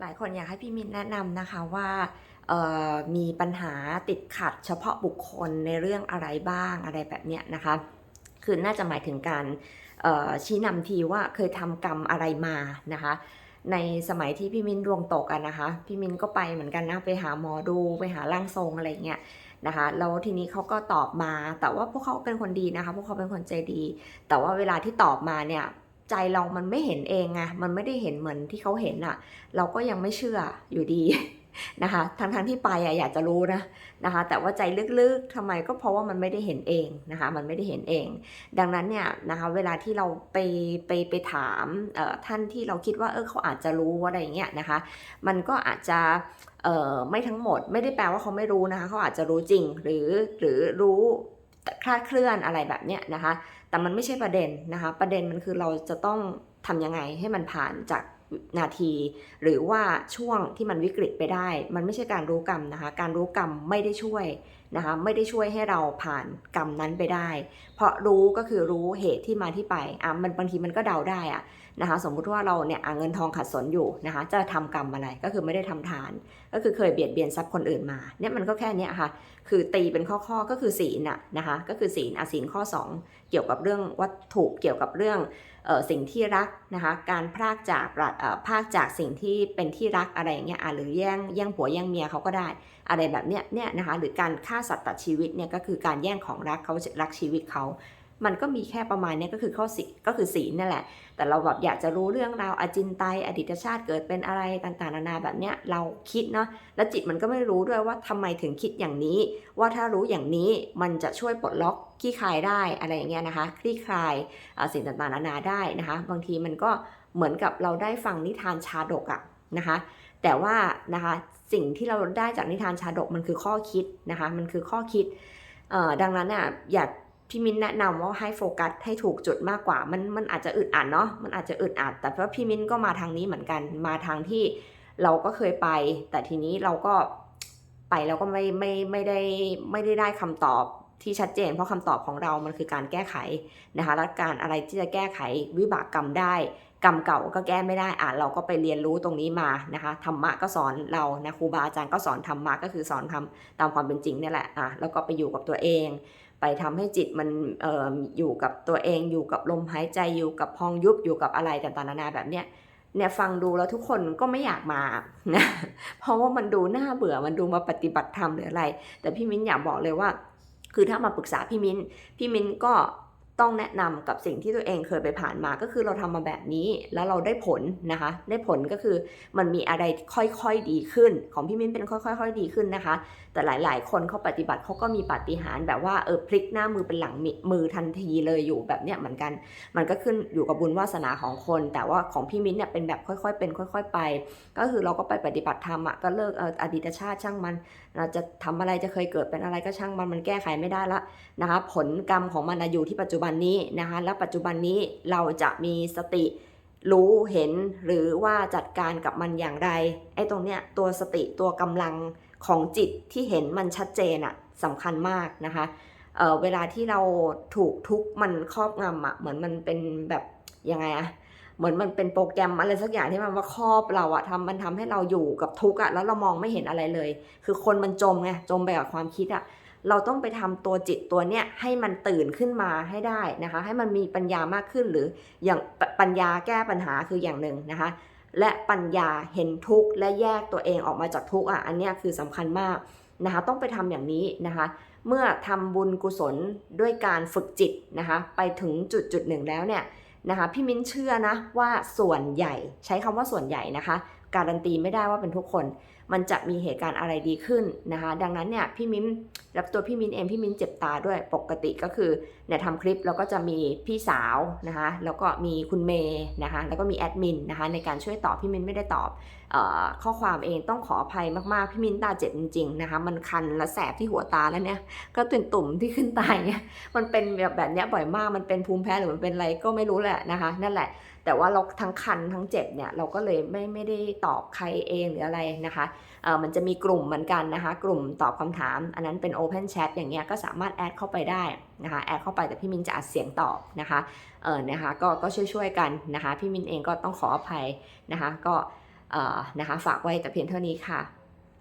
หลายคนอยากให้พี่มินแนะนำนะคะว่ามีปัญหาติดขัดเฉพาะบุคคลในเรื่องอะไรบ้างอะไรแบบเนี้ยนะคะ คือน่าจะหมายถึงการชี้นำทีว่าเคยทำกรรมอะไรมานะคะ ในสมัยที่พี่มินดวงตกอะนะคะ พี่มินก็ไปเหมือนกันนะไปหาหมอดูไปหาร่างทรงอะไรเงี้ยนะคะแล้วทีนี้เขาก็ตอบมาแต่ว่าพวกเขาเป็นคนดีนะคะ พวกเขาเป็นคนใจดี แต่ว่าเวลาที่ตอบมาเนี่ย ใจเรามันไม่เห็นเองไงมันไม่ได้เห็นเหมือนที่เขาเห็นอะเราก็ยังไม่เชื่ออยู่ดีนะคะทั้งทั้งๆที่ไปอะอยากจะรู้นะนะคะ แต่ว่าใจลึกๆทำไมก็เพราะว่ามันไม่ได้เห็นเองนะคะ มันไม่ได้เห็นเอง ดังนั้นเนี่ยนะคะ เวลาที่เราไปไปไปถามเอ่อท่านที่เราคิดว่าเออเขาอาจจะรู้อะไรอย่างเงี้ยนะคะ มันก็อาจจะเอ่อไม่ทั้งหมด ไม่ได้แปลว่าเขาไม่รู้นะคะ เขาอาจจะรู้จริงหรือหรือรู้คลาดเคลื่อนอะไรแบบเนี้ยนะคะ แต่มันไม่ใช่ประเด็นนะคะ ประเด็นมันคือเราจะต้องทำยังไงให้มันผ่านจากนาที หรือว่าช่วงที่มันวิกฤตไปได้ มันไม่ใช่การรู้กรรมนะคะ การรู้กรรมไม่ได้ช่วยนะคะไม่ได้ช่วยให้เราผ่านกรรมนั้นไปได้ เพราะรู้ก็คือรู้เหตุที่มาที่ไปอะมันบางทีมันก็เดาได้อะ นะคะสมมุติว่าเราเนี่ยอะเงินทองขัดสนอยู่นะคะจะทำกรรมอะไรก็คือไม่ได้ทำทาน ก็คือเคยเบียดเบียนทรัพย์คนอื่นมาเนี่ยมันก็แค่นี้ค่ะคือตีเป็นข้อๆก็คือศีลน่ะนะคะก็คือศีลอะศีลข้อ 2 เกี่ยวกับเรื่องวัตถุเกี่ยวกับเรื่องสิ่งที่รักนะคะการพรากจากพรากจากสิ่งที่เป็นที่รักอะไรอย่างเงี้ยหรือแย่งแย่งผัวแย่งเมียเขาก็ได้ อะไรแบบเนี้ยเนี่ยนะคะหรือการฆ่าสัตว์ตัดชีวิตเนี่ยก็คือการแย่งของรักเขารักชีวิตเขา มันก็มีแค่ประมาณเนี้ยก็คือข้อสก็คือศีลนั่นแหละ แต่เราแบบอยากจะรู้เรื่องราวอจินไตยอดีตชาติเกิดเป็นอะไรต่างๆนานาแบบเนี้ยเราคิดเนาะแล้วจิตมันก็ไม่รู้ด้วยว่าทำไมถึงคิดอย่างนี้ ว่าถ้ารู้อย่างนี้มันจะช่วยปลดล็อกขี้คลายได้อะไรอย่างเงี้ยนะคะคลี่คลายอ่อสิ่งต่างๆนานาได้นะคะ บางทีมันก็เหมือนกับเราได้ฟังนิทานชาดกอะนะคะ แต่ว่านะคะสิ่งที่เราได้จากนิทานชาดกมันคือข้อคิดนะคะ มันคือข้อคิดเอ่อดังนั้นน่ะอยาก พี่มิ้นแนะนำว่าให้โฟกัสให้ถูกจุดมากกว่า มันมันอาจจะอึดอัดเนาะ มันอาจจะอึดอัด แต่ว่าะพี่มิ้นก็มาทางนี้เหมือนกัน มาทางที่เราก็เคยไป แต่ทีนี้เราก็ไปแล้วก็ไม่ไม่ไม่ได้ไม่ได้ได้คำตอบที่ชัดเจน เพราะคำตอบของเรามันคือการแก้ไขนะคะและการอะไรที่จะแก้ไขวิบากกรรมได้กรรมเก่าก็แก้ไม่ได้อะเราก็ไปเรียนรู้ตรงนี้มานะคะธรรมะก็สอนเรานะครูบาอาจารย์ก็สอนธรรมะก็คือสอนทำตามความเป็นจริงนี่แหละอะแล้วก็ไปอยู่กับตัวเอง ไปทำให้จิตมันอออยู่กับตัวเองอยู่กับลมหายใจอยู่กับพองยุบอยู่กับอะไรต่างๆนานาแบบเนี้ยเนี่ยฟังดูแล้วทุกคนก็ไม่อยากมานะเพราะว่ามันดูน่าเบื่อมันดูมาปฏิบัติธรรมหรืออะไร แต่พี่มิ้นอยากบอกเลยว่า คือถ้ามาปรึกษาพี่มิ้นพี่มิ้นก็ ต้องแนะนำกับสิ่งที่ตัวเองเคยไปผ่านมาก็คือเราทำมาแบบนี้แล้วเราได้ผลนะคะ ได้ผลก็คือมันมีอะไรค่อยๆดีขึ้น ของพี่มิ้นเป็นค่อยๆดีขึ้นนะคะ แต่หลายๆ คนเขาปฏิบัติเขาก็มีปาฏิหาริย์แบบว่าเออพลิกหน้ามือเป็นหลังมือทันทีเลยอยู่แบบเนี้ยเหมือนกัน มันก็ขึ้นอยู่กับบุญวาสนาของคน แต่ว่าของพี่มิ้นเนี่ยเป็นแบบค่อยๆ เป็นค่อย ๆ ไป ก็คือเราก็ไปปฏิบัติธรรมอะก็เลิกออดีตชาติช่างมัน เราจะทำอะไรจะเคยเกิดเป็นอะไรก็ช่างมันมันแก้ไขไม่ได้ละนะคะผลกรรมของมันอยู่ที่ปัจจุบันนี้นะคะและปัจจุบันนี้เราจะมีสติรู้เห็นหรือว่าจัดการกับมันอย่างไรไอ้ตรงเนี้ยตัวสติตัวกำลังของจิตที่เห็นมันชัดเจนอะสำคัญมากนะคะเเวลาที่เราถูกทุกมันครอบงำอะเหมือนมันเป็นแบบยังไงอะเหมือนมันเป็นโปรแกรมอะไรสักอย่างที่มันว่าครอบเราอะทำมันทำให้เราอยู่กับทุกอะแล้วเรามองไม่เห็นอะไรเลย คือคนมันจมไงจมไปกับความคิดอะ เราต้องไปทำตัวจิตตัวเนี้ยให้มันตื่นขึ้นมาให้ได้นะคะ ให้มันมีปัญญามากขึ้นหรืออย่างปปัญญาแก้ปัญหาคืออย่างหนึ่งนะคะ และปัญญาเห็นทุกข์และแยกตัวเองออกมาจากทุกข์อะอันเนี้ยคือสำคัญมากนะคะ ต้องไปทำอย่างนี้นะคะ เมื่อทำบุญกุศลด้วยการฝึกจิตนะคะ ไปถึงจุดจุดหนึ่งแล้วเนี่ยนะคะ พี่มิ้นเชื่อนะว่าส่วนใหญ่ใช้คำว่าส่วนใหญ่นะคะ การันตีไม่ได้ว่าเป็นทุกคน มันจะมีเหตุการณ์อะไรดีขึ้นนะคะ ดังนั้นเนี่ยพี่มิ้นรับตัวพี่มิ้นเองพี่มิ้นเจ็บตาด้วยปกติก็คือเนี่ยทำคลิปแล้วก็จะมีพี่สาวนะคะแล้วก็มีคุณเมย์นะคะแล้วก็มีแอดมินนะคะในการช่วยตอบพี่มิ้นไม่ได้ตอบออข้อความเองต้องขออภัยมากๆพี่มิ้นตาเจ็บจริงๆนะคะมันคันและแสบที่หัวตาแล้วเนี่ยก็ตุ่นตุ่มที่ขึ้นตาเนี่ยมันเป็นแบบแบบเนี้ยบ่อยมากมันเป็นภูมิแพ้หรือมันเป็นอะไรก็ไม่รู้แหละนะคะ นั่นแหละ แต่ว่าเราทั้งคันทั้งเจ็บเนี่ยเราก็เลยไม่ไม่ได้ตอบใครเองหรืออะไรนะคะเออมันจะมีกลุ่มเหมือนกันนะคะ กลุ่มตอบคำถาม อันนั้นเป็น Open Chat อย่างเงี้ยก็สามารถแอดเข้าไปได้นะคะแอดเข้าไปแต่พี่มินจะอัดเสียงตอบนะคะเออนะคะก็ก็ช่วยๆกันนะคะ พี่มินเองก็ต้องขออภัยนะคะก็เออนะคะฝากไว้แต่เพียงเท่านี้ค่ะ